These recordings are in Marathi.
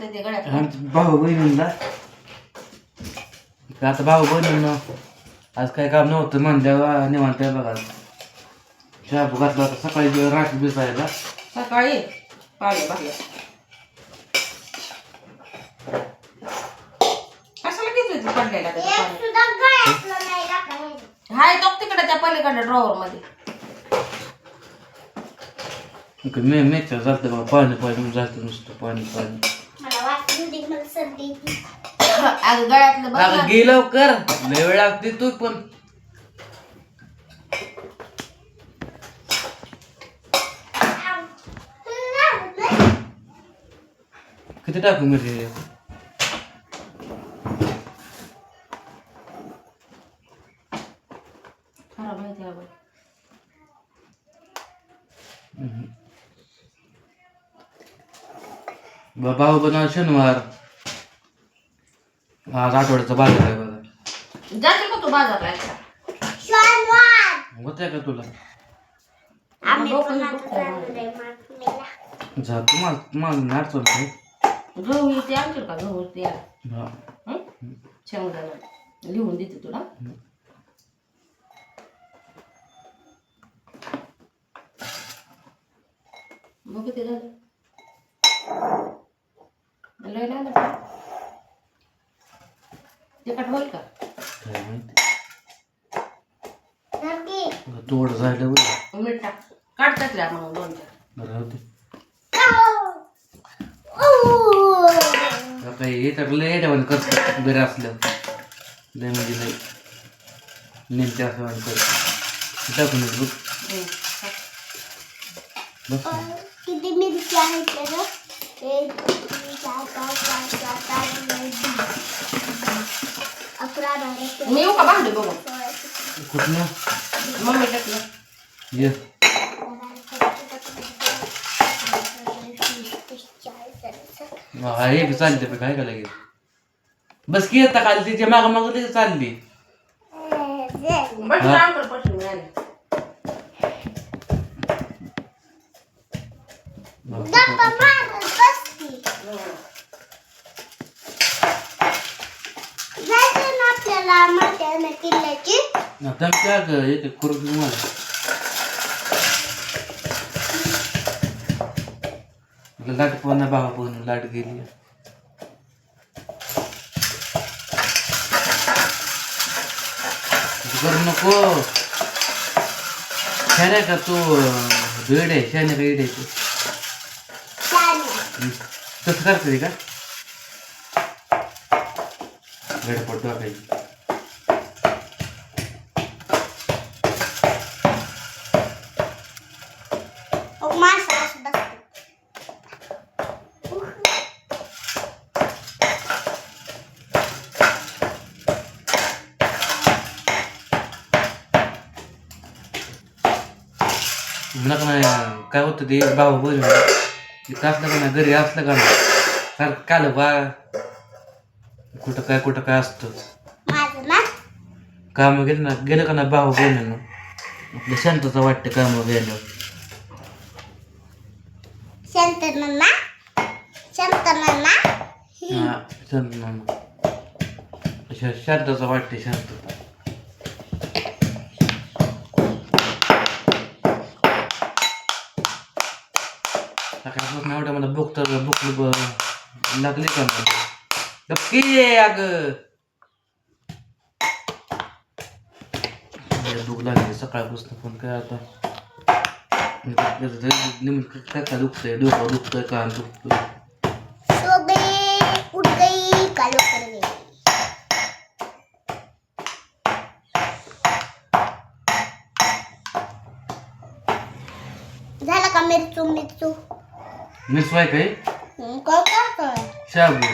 घातलं ते गळ्यात भाऊ बहिणींना आता भाऊ बहिणींना आज काय काम नव्हतं म्हणल्यावर निवांत आहे बघा. शाबू घातला होता सकाळी रात्री बिसायला सकाळी पाले भाज्या कशाला घेतली तू पडलेला? हाय तो तिकडे त्या पलीकडे ड्रॉवर मध्ये. मे मेच्या जातं बघा पाणी पाणी जातं नुसतं पाणी पाणी. अगं गळ्यातलं बघ अगं ना. गे लवकर. लय वेळ लागते तू पण. किती टाकू मिरची? खराब माहिती आहे बाई. बा- भाऊ बनवा शनिवार. आज आठवड्याचा बाजार आहे बघा. जाते का तू बाजारला एकटा? होत्या का तुला? डोकं दुखतंय. जा तुम्हाला तुम्हाला अडचण नाही गहू आणशील का? गहू ते हा. शेंगदाणा. लिहून देते तुला. मग किती झालं. लय नाही ना तिखट होईल का? काय माहिती? तोड झालं बरं. मीठ टाक काढतात रे मग दोन चार. राहू दे. काही हे तर लय येड्यावानी करतात घरी असलं लय म्हणजे लय. नेमके असं टाकून बघ. हम्म, टाक. बस ना. किती मिरची आहेत त्याला एक दोन, चार पाच सहा सात आठ नऊ दहा अकरा बारा तेरा मी येऊ का भांडे बघू सोळा सतरा कुठनं मम्मी टाकलं ये हा हे बी चालते बी काय का लगेच बस की आता खाली तिच्या माग माग लगेच चालली बस आपल्याला किल्ल्याची? आता काय ग करून दे मला. लाट पण भावा पण लाट गेली. करू नको. शाने का तू? वेड आहे शाने का इड आहे तू. तसं करते का? का नाही काय होतं ते भाऊ बहीण तिथं असलं का नाही घरी असलं का नाही? सारखं काल बा कुठं काय कुठं काय असतं माझं ना? काम गेलं ना गेलं का ना भाऊ बहिणीनं? आपलं शांतता वाटते काम गेलं हा शांत मामा शा- शांतता वाटते शांतता. सकाळपासून वाटत मला भूक तर भूक लागली का नाही? नक्की अग भूक लागली सकाळपासून पण काय आता काय काय दुखतंय? डोकं दुखतंय कान दुखतोय. शोभे झाला का मिरचू मिरचू? मिसवाय काय हं, काय? करतोय शाबू.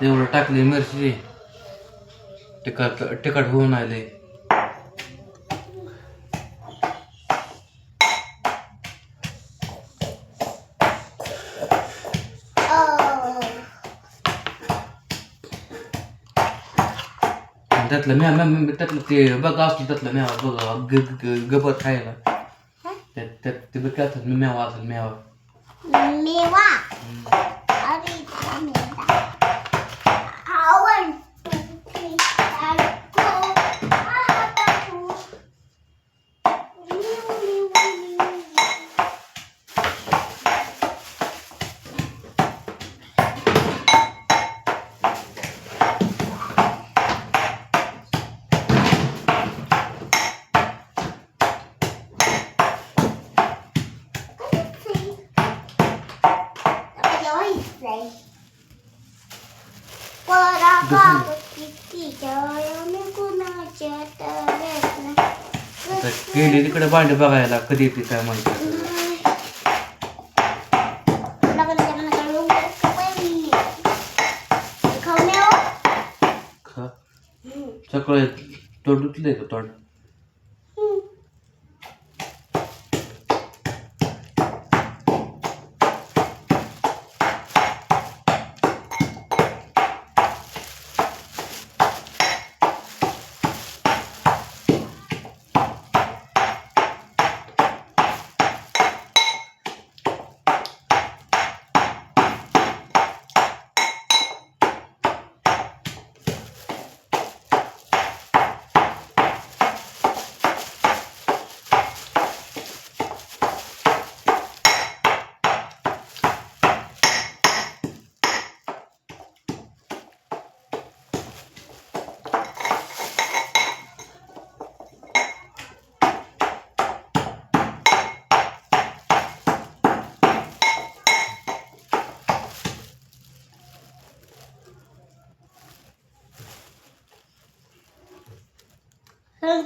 तेवढं टाकली मिरची. तिखट तिखट होऊन आले. अं, आणि त्यातलं म्या म्या- म्या- त्यातलं ते बघा असलं त्यातलं मेवा बघा ग- ग- गबत खायला त्यात त्यात ते बघ काय असतं, मेवा असेल मेवा मेवा अरे इथला मेवा आवड तर तिकडे भांडे बघायला कधी येते काय माहिती. सकाळी तोंड धुतलंय का तोंड?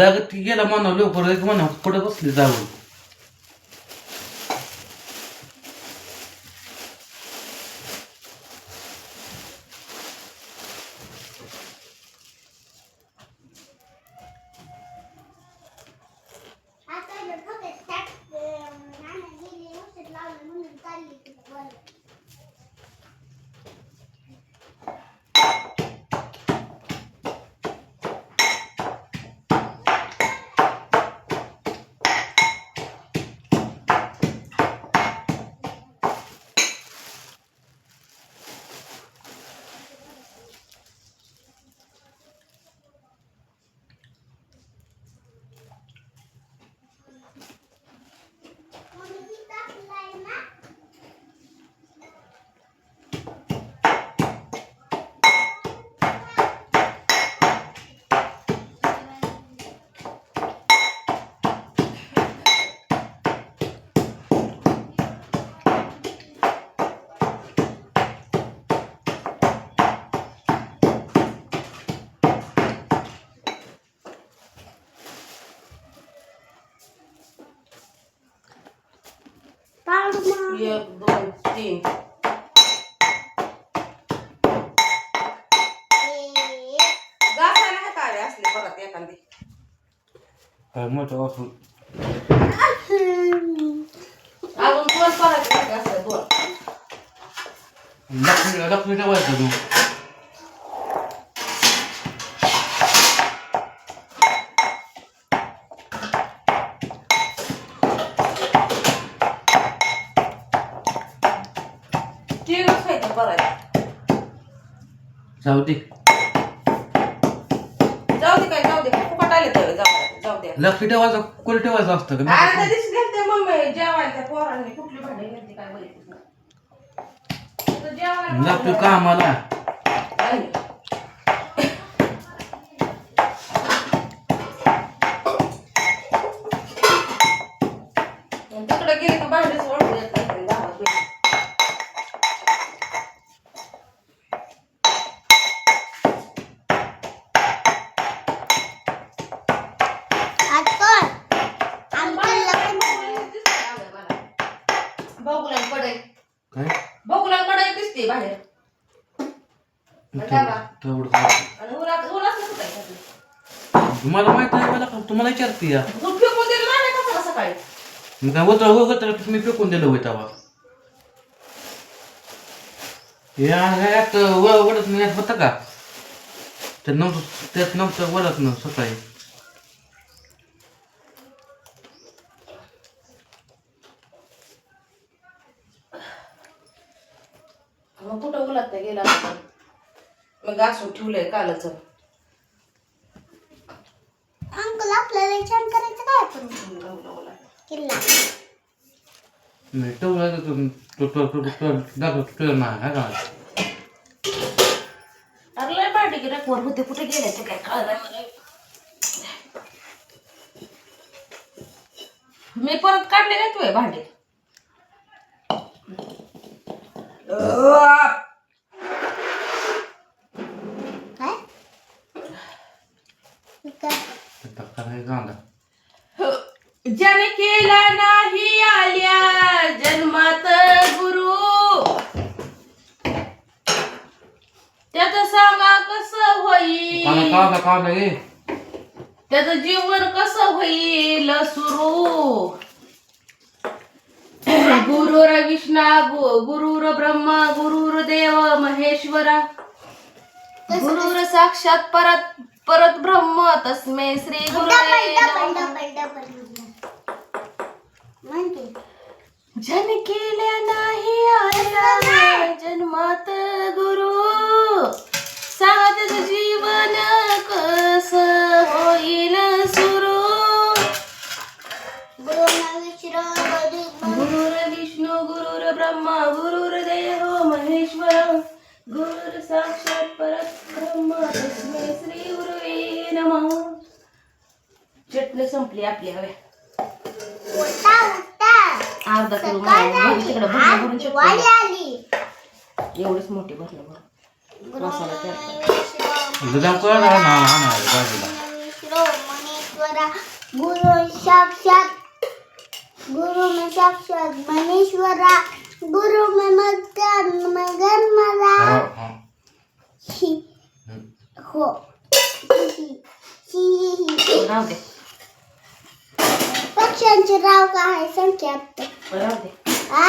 जाग ती गेला म्हणा लवकर एक म्हणा पुढे बसली जावं? एक दोन तीन घासायला आहे का आले असले परत एखादी काय मोठं वापरून अजून दोन परत एक असले दोन लक्ष्मी लक्ष्मी ठेवायचं तू जाऊ दे जाऊ दे काय जाऊ दे फुकट आले तर जाऊ जाऊ दे लक्ष्मी ठेवायचं कोणी ठेवायचं असतं का अरे त्या मी- दिवशी गेलते मम्मी जेवायच्या पोरांनी कुठली भांडी घेतली काय नाही. जेवायला कामाला नाही. आणि तिकडे गेले का भांडेच वाढून येत नाही गावात गेले. आज कोण आमच्या लग्न बघुला पडाय काय बघुला पडाय दिसते बाहेर डबा. तेवढं आणि उन्हात उन्हात नसतं काय त्यातलं. तुम्हाला माहीत आहे मला तुम्हाला विचारते या. सकाळ सकाळी. मी काय होतं होतं तुम्ही फेकून दिलं होय तेव्हा. या ह्यात व- वडत नाही होतं का? त्यात नव्हतं त्यात नव्हतं वडत न सकाळी मग कुठं उन्हात नाही गेला आपण. मग घासून ठेवलंय कालच. अंकल आपल्याला छान करायचं काय आपण? किल्ला. मी तेवढं तो तो तो तो दाखव तो नाही हा का? अरे लय भांडी गिराक वर होते कुठे गेले ते काय कळलं मला मी परत काढले नाही तुझे भांडे काय काय आता काय गांधा ज्याने केला नाही आल्या जन्मात गुरु त्याच सांगा कस कांदा होईल कांदा कांदा ये त्याचं जीवन कसं होईल सुरू? गुरुर विष्णा गुरुर ब्रह्मा गुरुर देव महेश्वरा. गुरुर साक्षात परत परत ब्रह्म तस्मे श्री डबल म्हणते जन केल्या नाही आल्या जन्मात गुरु. सांगा जीवन कस होईल सुरू? गुरुर विष्णू गुरुर ब्रह्मा गुरुर देव महेश्वर गुरुर साक्षात परत ब्रह्म तस्मै श्री गुरुवे नमः. चटणी संपली आपली हवे. अर्धा किलो सकाळ तिकडे भरून एवढीच मोठी भरलं बरं. मसाला तयार दुधाम कर ना ना ना बाजूला मनेश्वरा गुरु साक्षात गुरु में साक्षात मनेश्वरा गुरु में मगन मगन मला हा, पक्ष्यांचे नाव काय संख्या राहू दे. आ?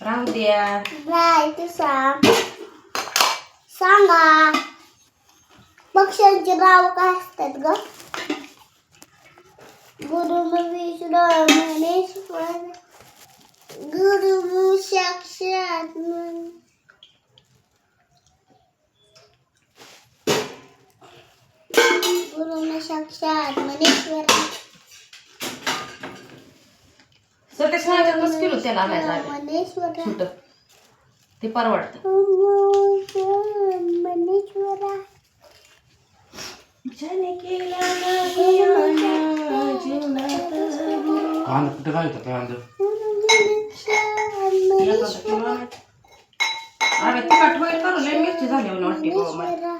राहू द्या राय ते सांग. सांगा पक्ष्यांचे नाव काय असतात ग? गुरु विष्णू मनेश्वर गुरु साक्षात गुरु साक्षात मनेश्वर सतीश नावाच्यातच किलो त्याला मनेश्वर ते परवडतं. कांदा कुठे कांदा. अरे तिखट होईल करू लय मिरची झाली म्हणून वाटते बाबा मला.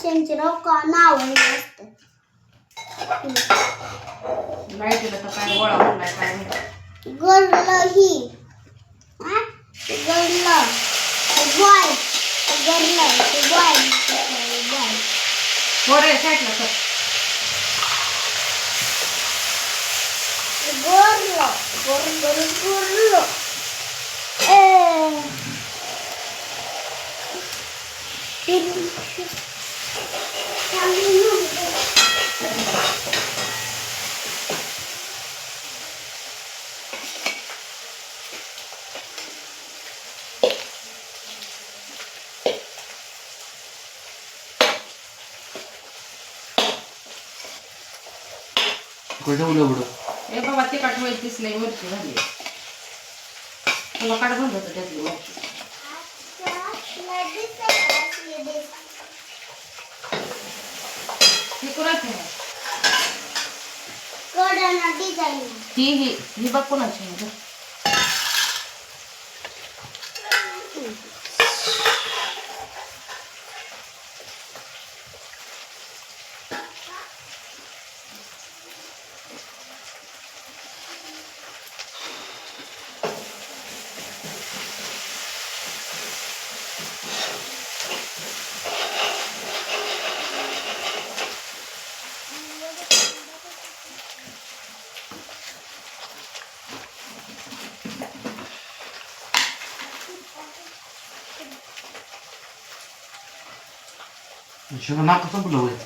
का नाव असतात लाईटीला तर काय गोळा होणार काय नाही. गरलं ही? हा? गरलं बॉय गरलं बॉय बॉय पोरे साईडला sir Gorlo, gorlo, gorlo. Eh. हे बाबा ते होईल नाही मिरची झाली तुला काढ म्हणत त्यातली मिरची तुला दिसतंय का असली दिस? ही कुणाची आहे? ही ही ही बघ कुणाची आहे गं? शिवाय नाक संपलं होय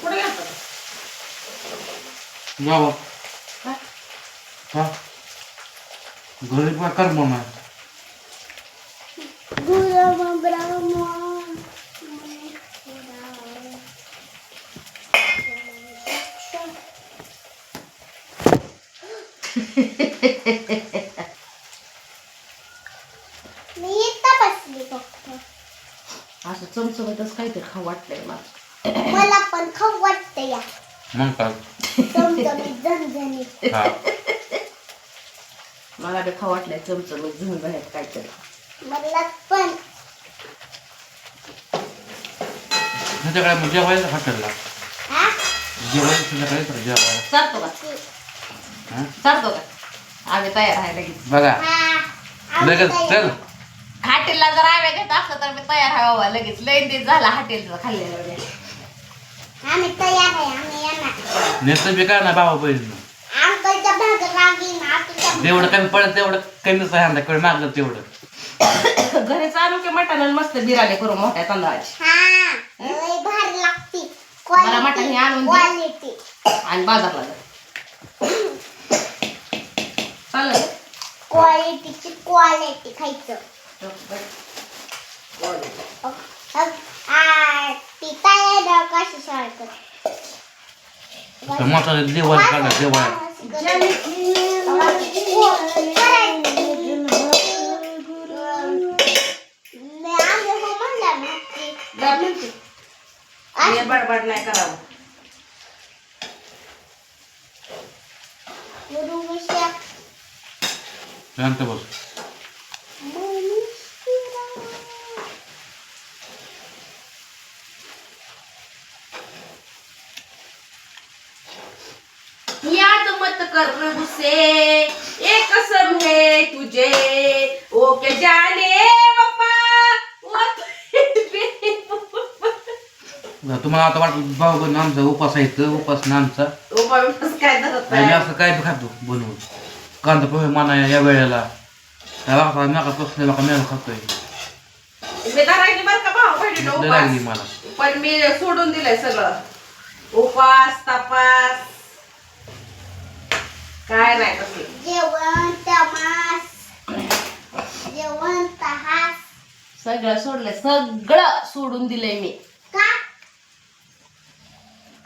कुठे गेलता? जावं काय? हा घरी काय कर म्हणा गुरु ब्रह्मा मी इथं बसली फक्त असं चमचमतच काहीतरी खाऊ वाटलंय मला. मला पण खाऊ वाटतं या. मग काय चमचमीत झणझणीत. हा. मला बी खाऊ वाटलंय चमचमीत झणझणीत काहीतरी. मला पण. संध्याकाळी मग हॉटेलला? हा? तर जेवायला. चालतो का? हा? चालतो का? आम्ही तयार आहे लगेच. बघा. हा. लगेच. चल. हॉटेलला जर आम्ही घेत असलं तर मी तयार बाबा लगेच. लई दिवस झाला हॉटेलचं खाल्लेलं वगैरे. आम्ही तयार आहे आम्ही येणार. नेतं बी काय ना भावा बहिणी अंकलच्या भाग रागीन आतूच्या जेवढं कमी पडेल तेवढं कमीच आहे ना कडे मागलं तेवढं. घरी चालू की मटण मस्त बिराले करू मोठ्या तांदळाची. हा लय भारी लागती. मला मटण हे आणून दे. क्वालिटी आणि बाजारला जा. चालेल. क्वालिटीची क्वालिटी खायचं. अग, आ, ती काय आहे कशी सारखं तर मसाले जेवायला काढा जेवायला हे बडबड नाही करावं शांत बस प्रभु से एक कसम है तुझे. ओ के जाने तुम्हाला आता वाटत भाऊ आमचा उपास आहे इथं, उपास ना आमचा. उभा बिपास काय धरत आणि मी नाही असं काय बी खातो बनवून? कांदा पोहे म्हणा या वेळेला. त्या वाका नका कसले नका मेळ खातोय. मी धरायची बरं का भाऊ? बहिणीनं लय लागली उपास. मला. पण मी सोडून दिलंय सगळं. उपास तपास. काय नाही कसलं जेवण तमास जेवण तहास सगळं सोडलंय. सगळं सोडून दिलंय मी. का?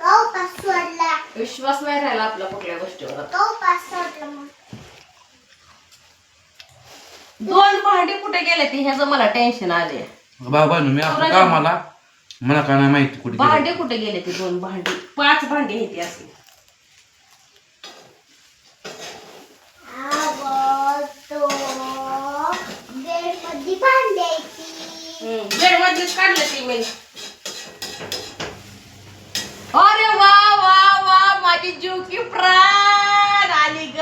कौपास सोडला. विश्वास नाही राहिला आपल्या कुठल्या गोष्टीवर. आता. कौपास सोडला मग. दोन भांडी कुठे गेले ते? ह्याचं मला टेन्शन आले बहिणी मी असं कामाला मला? काय नाही माहिती कुठे गेलं. भांडे कुठे गेले ते दोन भांडी? पाच भांडी आहेत असे बेड मध्येच काढले ते मी. अरे वा वा वा माझी जीव की प्राण. आली ग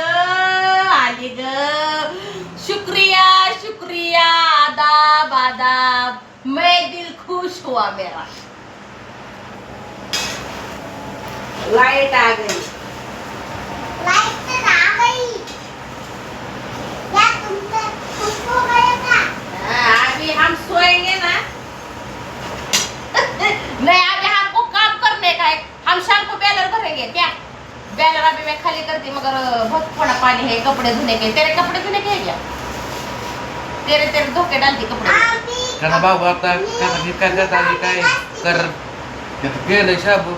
आली ग. शुक्रिया शुक्रिया आदाब आदाब. मैं दिल खुश हुआ मेरा. लाइट आ गई. लाइट आ गई. क्या तुमसे खुश हो गए का हाँ, अभी हम सोएंगे ना नहीं अभी हमको काम करने का है हम शाम को बैलर भरेंगे क्या बैलर अभी मैं खाली करती मगर बहुत थोड़ा पानी है कपड़े धोने के तेरे कपड़े धोने के है क्या तेरे तेरे धो के डालती कपड़े. कारण भाऊ आता काय काय काय काय काय कर? केलंय शाबू.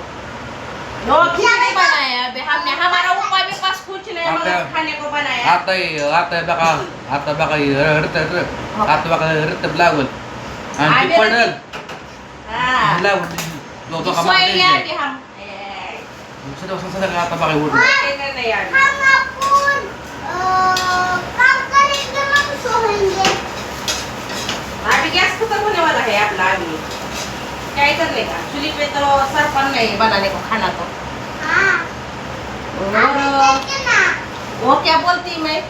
नो खिचड़ी बनाया अबे हमने हमारा ऊपर भी पास कुछ नहीं मगर आता- खाने को बनाया. आता हे- आता हे बघा आता बघा हे रडत रडत- आता बघा रडत लागल. आणि ती पडल. हाँ. लागल तो तो सोएंगे मागते आगे हम ए, सदा सदा आता बघा उठून ये कर नहीं आगे हम अपन अ, काम करेंगे हम सोएंगे अभी गैस खत्म होने वाला है अपना अभी क्या ही करने का चूल्ही पे तो सरपन नहीं बनाने को खाना तो हाँ और देखे ना वो क्या बोलती मैं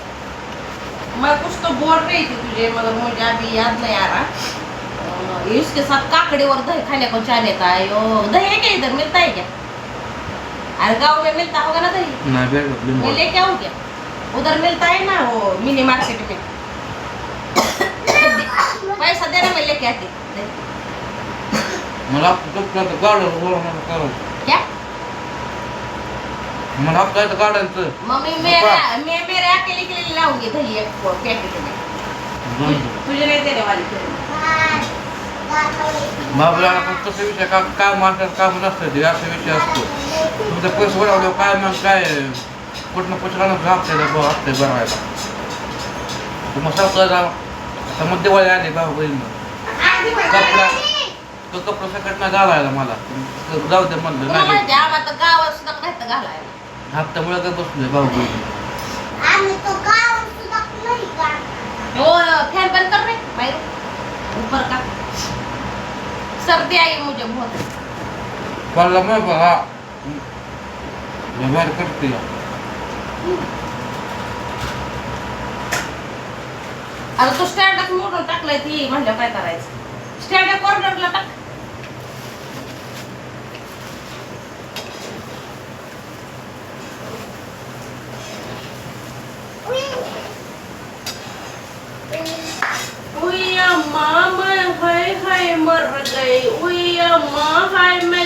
मैं कुछ तो बोल रही थी तुझे मगर मुझे अभी याद नहीं आ रहा अ, इसके साथ काकड़ी और दही खाने को चाह लेता है यो दही है क्या इधर मिलता है क्या अरे गाँव में मिलता होगा ना दही बेड मैं लेके आऊँ क्या? उधर मिलता है ना वो मिनी मार्केट में पैसा देना मैं लेके आती। मला तुला गाडं क्या मला काय गाड्यांचं मम्मी मेरे मैं मेरे अकेले के लिए लाऊँगी दही एक पैकेट में तुझे नहीं देने वाली. दाखवले बाबूला कसं विषय का काम असतात काम नसतं ते असा विषय असतो. तुमचं पैसे वळवलं काय मग काय? कुठनं आपल्याला ब आपल्या बनवायला. तुम्हाला सांगतो आता मग दिवाळी आली भाऊ बहीण. कपडा तो कपडा सकट ना घालायला मला. जाऊ दे म्हणलं नाही. हप्त्यामुळे काय बसलोय भाऊ बहीण. आम्ही तो गाव सुद्धा नाही का वो फैन बंद कर रहे बाहर. ऊपर का? सर्दी आई मुझे बहुत. पडला मग बघा. व्यवहार करते. अरे तू स्टँडच मोडून टाकलंय ती म्हणलं काय करायचं? स्टँड कॉर्नरला टाक उई अम्मा मैं हाय हाय मर गई उई अम्मा हाय मैं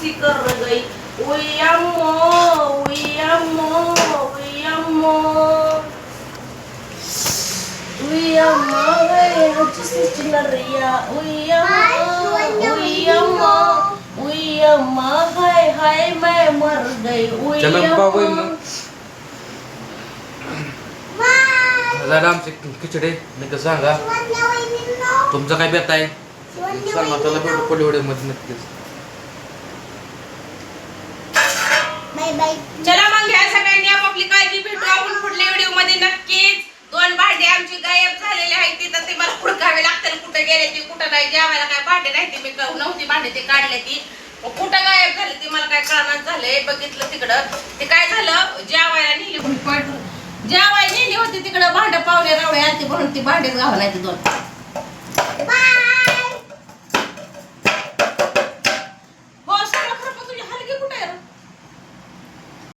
चुयू मिसी कर गई उई अम्मो उई अम्मो उई अम्मो उई अम्मा हाय हची चिलरिया उई अम्मा उई अम्मा उई अम्मा हाय हाय मैं मर गई उई चला अम्मा बाबा, झालं आमची खिचडी नाही सांगा तुमचं काय बेत आहे सांगा त्याला भेटू पुढे व्हिडिओमध्ये नक्कीच बाय बाय चला मग घ्या सगळ्यांनी आपापली काळजी भेटू आपण पुढल्या व्हिडिओमध्ये नक्कीच दोन भांडे आमची गायब झालेले आहेत तिथं ते मला हुडकावे लागतील कुठे गेले ती कुठं नाही जेवायला काय भांडे नाही ती मी क- नव्हती भांडे ते काढले ती. कुठं गायब झाले ती मला काय कळणार झालंय बघितलं तिकडं. ते काय झालं जेवायला नेली पण जेवायला नेली होती तिकडं भांडं पावले रावळे आलती म्हणून ती भांडेच घावा नाही ती दोन